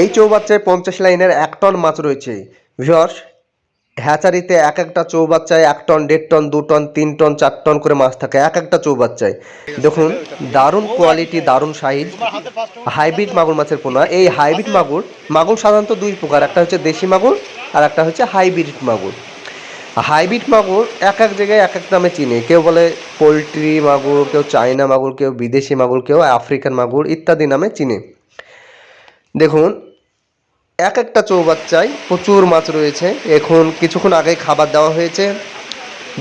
এই চৌবাচ্চায় পঞ্চাশ লাইনের এক টন মাছ রয়েছে। ভিওর্স হ্যাচারিতে এক একটা চৌবাচ্চায় এক টন, দেড় টন, দু টন, তিন টন, চার টন করে মাছ থাকে এক একটা চৌবাচ্চায়। দেখুন, দারুণ কোয়ালিটি দারুণ সাইজ। হাইব্রিড মাগুর মাছের পোনা। এই হাইব্রিড মাগুর মাগুর সাধারণত দুই প্রকার, একটা হচ্ছে দেশি মাগুর আর একটা হচ্ছে হাইব্রিড মাগুর। হাইব্রিড মাগুর এক এক জায়গায় এক এক নামে চিনে। কেউ বলে পোলট্রি মাগুর, কেউ চায়না মাগুর, কেউ বিদেশি মাগুর, কেউ আফ্রিকান মাগুর ইত্যাদি নামে চিনে। দেখুন, এক একটা চৌবাচ্চায় প্রচুর মাছ রয়েছে। এখন কিছুক্ষণ আগে খাবার দেওয়া হয়েছে।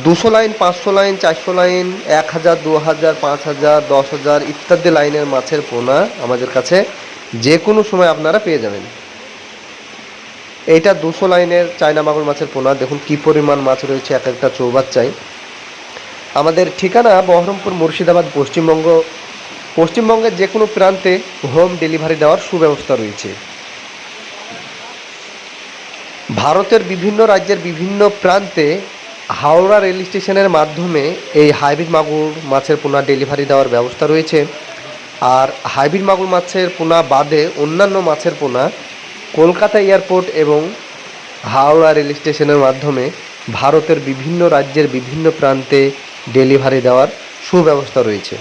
দুশো লাইন, পাঁচশো লাইন, চারশো লাইন, এক হাজার, দু হাজার, পাঁচ হাজার, দশ হাজার ইত্যাদি লাইনের মাছের পোনা আমাদের কাছে যে কোনো সময় আপনারা পেয়ে যাবেন। এইটা দুশো লাইনের চায়না মাগুর মাছের পোনা। দেখুন কি পরিমাণ মাছ রয়েছে এক একটা চৌবাচ্চায়। আমাদের ঠিকানা বহরমপুর মুর্শিদাবাদ, পশ্চিমবঙ্গ পশ্চিমবঙ্গের যে কোনো প্রান্তে হোম ডেলিভারি দেওয়ার সুব্যবস্থা রয়েছে। ভারতের বিভিন্ন রাজ্যের বিভিন্ন প্রান্তে হাওড়া রেল স্টেশনের মাধ্যমে এই হাইব্রিড মাগুর মাছের পোনা ডেলিভারি দেওয়ার ব্যবস্থা রয়েছে। আর হাইব্রিড মাগুর মাছের পোনা বাদে অন্যান্য মাছের পোনা কলকাতা এয়ারপোর্ট এবং হাওড়া রেল স্টেশনের মাধ্যমে ভারতের বিভিন্ন রাজ্যের বিভিন্ন প্রান্তে ডেলিভারি দেওয়ার সুব্যবস্থা রয়েছে।